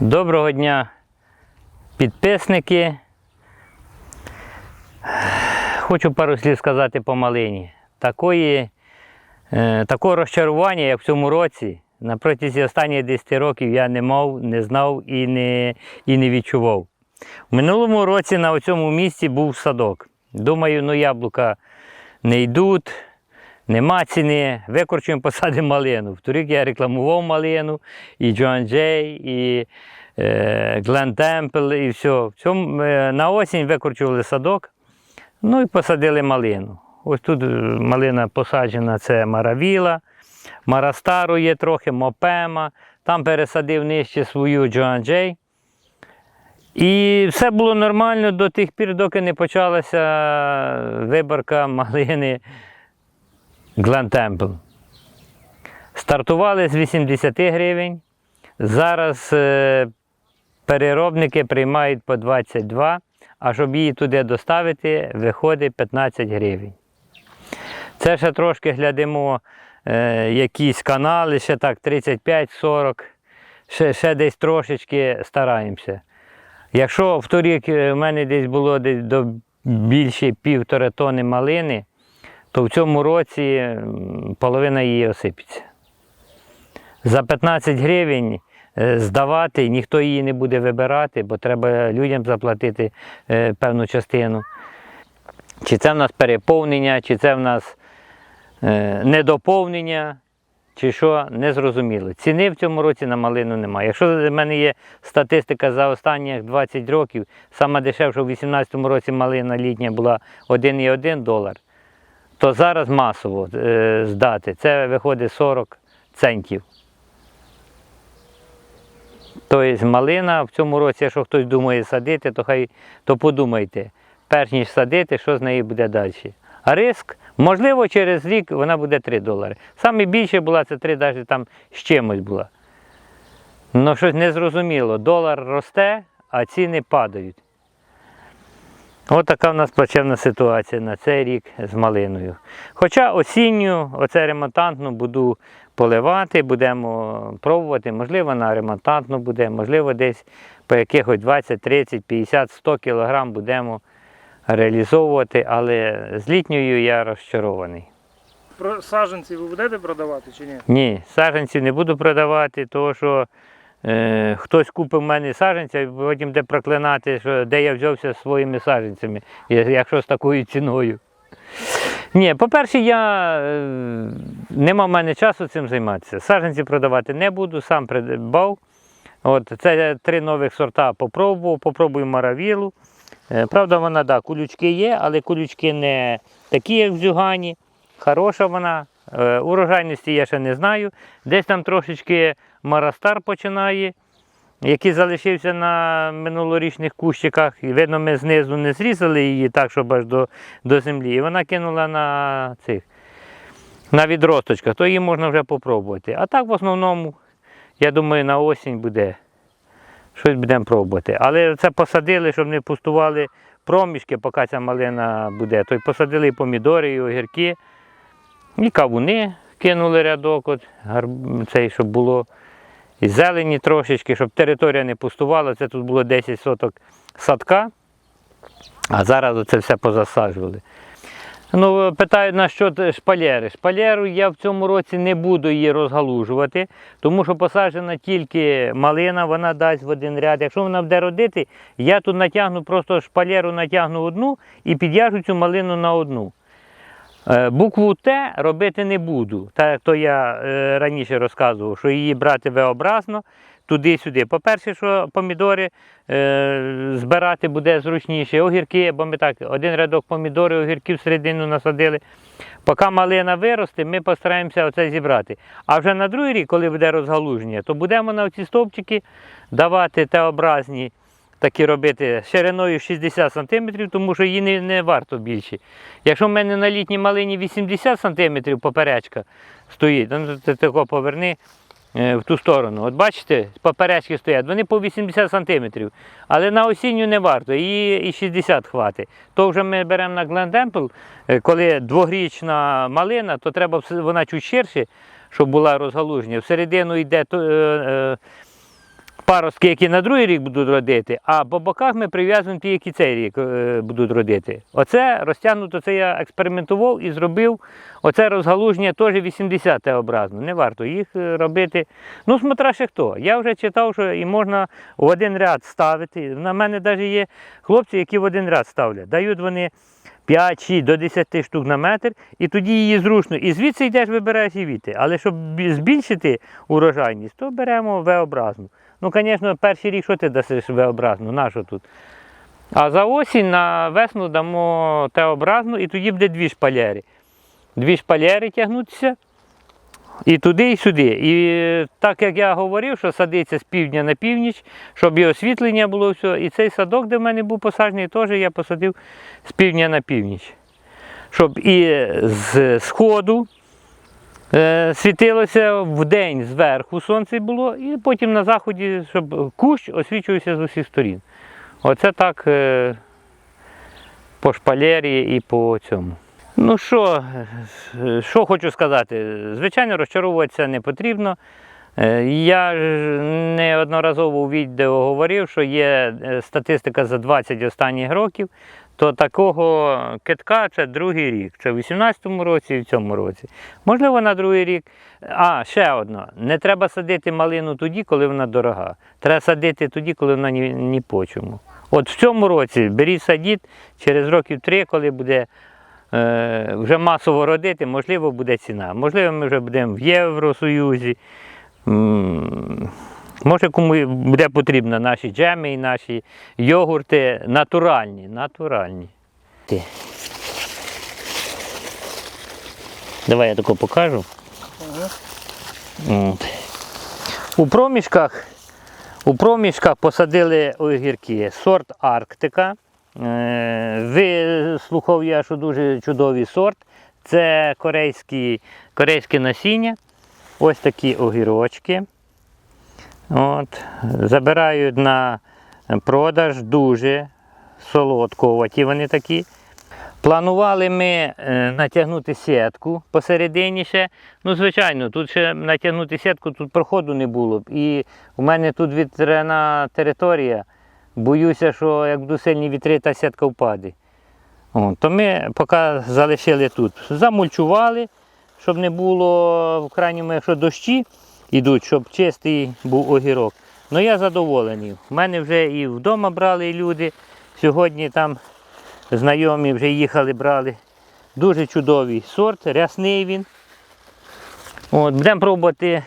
Доброго дня, підписники. Хочу пару слів сказати по малині. Такої, е, такого розчарування, як в цьому році, на протязі останніх 10 років я не мав, не знав і не, і не відчував. У минулому році на цьому місці був садок. Думаю, ну яблука не йдуть, нема ціни, викорчуємо, посадимо малину. Вторік я рекламував малину, і Джоан Джей, і е, Глен Темпл, і все. В е, на осінь викорчували садок, ну і посадили малину. Ось тут е, малина посаджена, це маравіла, марастару є трохи, мопема. Там пересадив нижче свою Джоан Джей. І все було нормально до тих пір, доки не почалася виборка малини Глен Темпл. Стартували з 80 гривень. Зараз е, переробники приймають по 22, а щоб її туди доставити, виходить 15 гривень. Це ще трошки глядимо е, якісь канали, ще так 35-40, ще, ще десь трошечки стараємося. Якщо в торік е, в мене десь було десь до більше півтора тони малини, то в цьому році половина її осипеться. За 15 гривень е, здавати ніхто її не буде вибирати, бо треба людям заплатити е, певну частину. Чи це в нас переповнення, чи це в нас е, недоповнення, чи що, не зрозуміло. Ціни в цьому році на малину немає. Якщо в мене є статистика за останні 20 років, саме дешевша у 2018 році малина літня була 1,1 долар, то зараз масово е, здати це виходить 40 центів. Тобто малина в цьому році, якщо хтось думає садити, то хай то подумайте, перш ніж садити, що з нею буде далі. А риск, можливо, через рік вона буде 3 долари. Саме більше була це 3, навіть там з чимось була. Ну щось незрозуміло. Долар росте, а ціни падають. Ось така в нас плачевна ситуація на цей рік з малиною. Хоча осінню, оце ремонтантну буду поливати, будемо пробувати, можливо, на ремонтантну буде, можливо, десь по якихось 20, 30, 50, 100 кілограм будемо реалізовувати, але з літньою я розчарований. Про саджанці ви будете продавати чи ні? Ні, саджанців не буду продавати, тому що е, хтось купив в мене саджанця, і потім де проклинати, що де я взявся своїми саджанцями, я- якщо з такою ціною. Ні, по-перше, я е, нема в мене часу цим займатися. Саджанці продавати не буду, сам придбав. От, це три нових сорта попробував, попробую маравілу. Е, Правда, вона, да, кулючки є, але кулючки не такі, як в дзюгані. Хороша вона. Урожайності я ще не знаю. Десь там трошечки марастар починає, який залишився на минулорічних кущиках. І видно, ми знизу не зрізали її так, щоб аж до, до землі. І вона кинула на цих на відросточках, то її можна вже попробувати. А так в основному, я думаю, на осінь буде. Щось будемо пробувати. Але це посадили, щоб не пустували проміжки, поки ця малина буде. То й посадили і помідори, і огірки, і кавуни кинули рядок, от, цей, щоб було і зелені трошечки, щоб територія не пустувала. Це тут було 10 соток садка, а зараз це все позасаджували. Ну, питають на що шпалери. Шпалеру я в цьому році не буду її розгалужувати, тому що посаджена тільки малина, вона дасть в один ряд. Якщо вона буде родити, я тут натягну просто шпалеру натягну одну і підв'яжу цю малину на одну. Е, Букву Т робити не буду, так як то я е, раніше розказував, що її брати V-образно, туди-сюди. По-перше, що помідори е, збирати буде зручніше, огірки, бо ми так, один рядок помідори, огірків всередину насадили. Поки малина виросте, ми постараємося оце зібрати. А вже на другий рік, коли буде розгалуження, то будемо на ці стовпчики давати Т-образні такі робити шириною 60 см, тому що її не, не варто більше. Якщо в мене на літній малині 80 см поперечка стоїть, ну, ти тако поверни е, в ту сторону. От бачите, поперечки стоять, вони по 80 см. Але на осінню не варто, її і 60 хватить. То вже ми беремо на е, коли двогрічна малина, то треба вона чуть ширше, щоб була розгалуження. Всередину йде е, е, паростки, які на другий рік будуть родити, а по боках ми прив'язуємо ті, які цей рік е, будуть родити. Оце розтягнуто, це я експериментував і зробив. Оце розгалуження теж 80 те образно. Не варто їх е, робити. Ну, смотря ще хто. Я вже читав, що і можна в один ряд ставити. На мене навіть є хлопці, які в один ряд ставлять. Дають вони 5 6 до 10 штук на метр, і тоді її зручно. І звідси йдеш, вибираєш і віти. Але щоб збільшити урожайність, то беремо V-образну. Ну, звісно, перший рік що ти дасиш V-образну, на що тут? А за осінь на весну дамо Т-образну, і тоді буде дві шпалери. Дві шпалери тягнуться. І туди, і сюди. І так як я говорив, що садиться з півдня на північ, щоб і освітлення було все. І цей садок, де в мене був посаджений, теж я посадив з півдня на північ. Щоб і з сходу е, світилося в день зверху сонце було, і потім на заході, щоб кущ освічувався з усіх сторін. Оце так е, по шпалері і по цьому. Ну що, що хочу сказати? Звичайно, розчаровуватися не потрібно. Е, Я неодноразово у відео говорив, що є е, статистика за 20 останніх років, то такого китка це другий рік. Це в 18-му році і в цьому році. Можливо, на другий рік. А, ще одно. Не треба садити малину тоді, коли вона дорога. Треба садити тоді, коли вона ні, ні по чому. От в цьому році беріть садіть, через років три, коли буде вже масово родити, можливо, буде ціна. Можливо, ми вже будемо в Євросоюзі. Може, кому буде потрібно наші джеми і наші йогурти натуральні. натуральні. Давай я тако покажу. От. У проміжках, у проміжках посадили огірки. Сорт Арктика. Е, Вислухав я, що дуже чудовий сорт. Це корейські, корейське насіння. Ось такі огірочки. От. Забирають на продаж дуже солодковаті вони такі. Планували ми е, натягнути сітку посередині ще. Ну, звичайно, тут ще натягнути сітку, тут проходу не було б. І у мене тут вітряна територія. Боюся, що як будуть сильні вітри, та сітка впаде. То ми поки залишили тут. Замульчували, щоб не було в крайньому, якщо дощі йдуть, щоб чистий був огірок. Ну я задоволений. У мене вже і вдома брали люди. Сьогодні там знайомі вже їхали, брали. Дуже чудовий сорт, рясний він. От, будемо пробувати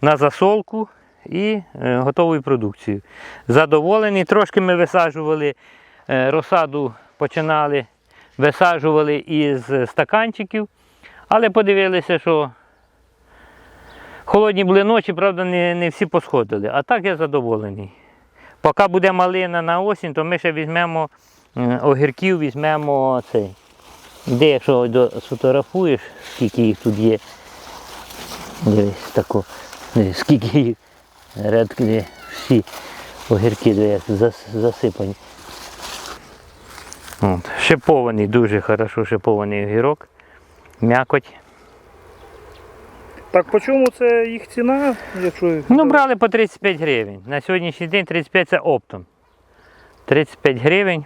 на засолку і е, готову продукцію. Задоволені. Трошки ми висаджували е, розсаду, починали, висаджували із стаканчиків, але подивилися, що холодні були ночі, правда, не, не всі посходили. А так я задоволений. Поки буде малина на осінь, то ми ще візьмемо е, огірків, візьмемо цей. Де, якщо сфотографуєш, скільки їх тут є. Дивись, тако, дивись, скільки їх рядки, всі огірки засипані. От, шипований, дуже хорошо шипований огірок. М'якоть. Так по чому це їх ціна, якщо Ну, брали по 35 гривень. На сьогоднішній день 35 це оптом. 35 гривень.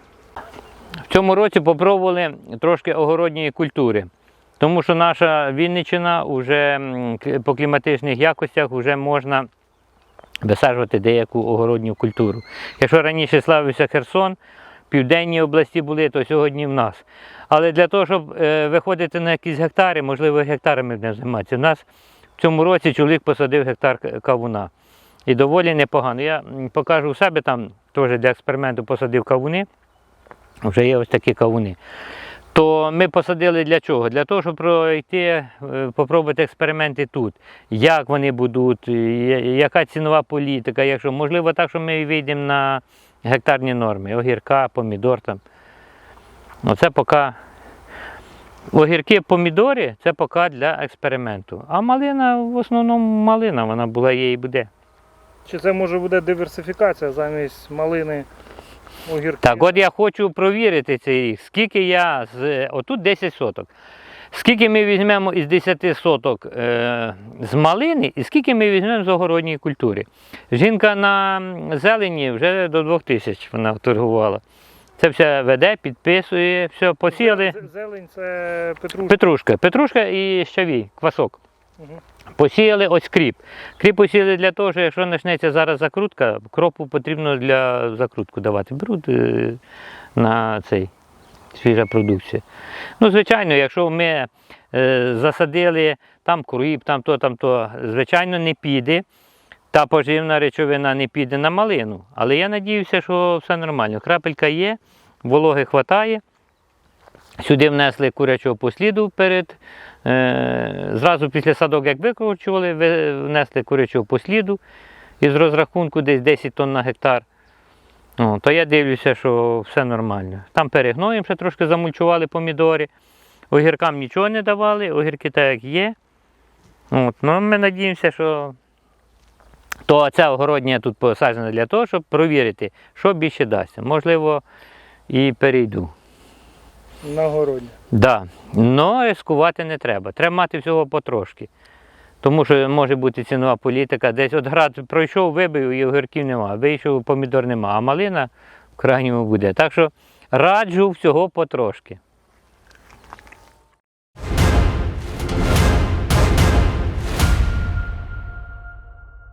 В цьому році попробували трошки огородньої культури. Тому що наша Вінниччина вже по кліматичних якостях вже можна висаджувати деяку огородню культуру. Якщо раніше славився Херсон, в південній області були, то сьогодні в нас. Але для того, щоб е, виходити на якісь гектари, можливо, гектарами будемо займатися. У нас в цьому році чоловік посадив гектар кавуна. І доволі непогано. Я покажу у себе там теж для експерименту посадив кавуни. Вже є ось такі кавуни. То ми посадили для чого? Для того, щоб пройти, е, попробувати експерименти тут. Як вони будуть, яка цінова політика, якщо можливо так, що ми вийдемо на гектарні норми, огірка, помідор там. Оце поки. Огірки, помідори це поки для експерименту. А малина, в основному малина, вона була є і буде. чи це може буде диверсифікація замість малини огірки? Так, от я хочу провірити цей рік, скільки я з. Отут 10 соток. Скільки ми візьмемо із 10 соток е, з малини і скільки ми візьмемо з огородньої культури? Жінка на зелені вже до 2 тисяч вона торгувала. Це все веде, підписує, все, посіяли. Зелень це петрушка. Петрушка, петрушка і щавій, квасок. Посіяли ось кріп. Кріп посіяли для того, що якщо почнеться зараз закрутка, кропу потрібно для закрутку давати. Беруть е, на цей свіжа продукція. Ну, звичайно, якщо ми е, засадили там кріп, там то, там то, звичайно, не піде. Та поживна речовина не піде на малину. Але я надіюся, що все нормально. Крапелька є, вологи вистачає. Сюди внесли курячого посліду перед. Е, зразу після садок, як викручували, внесли курячого посліду із розрахунку десь 10 тонн на гектар. О, то я дивлюся, що все нормально. Там перегноєм ще трошки замульчували помідори. Огіркам нічого не давали, огірки так як є. От, ну, ми надіємося, що то ця огородня тут посаджена для того, щоб провірити, що більше дасть. Можливо, і перейду. На городі. Да. Но рискувати не треба. Треба мати всього потрошки. Тому що може бути цінова політика. Десь от град пройшов, вибив і огірків нема, вийшов помідор нема, а малина в крайньому буде. Так що раджу всього потрошки.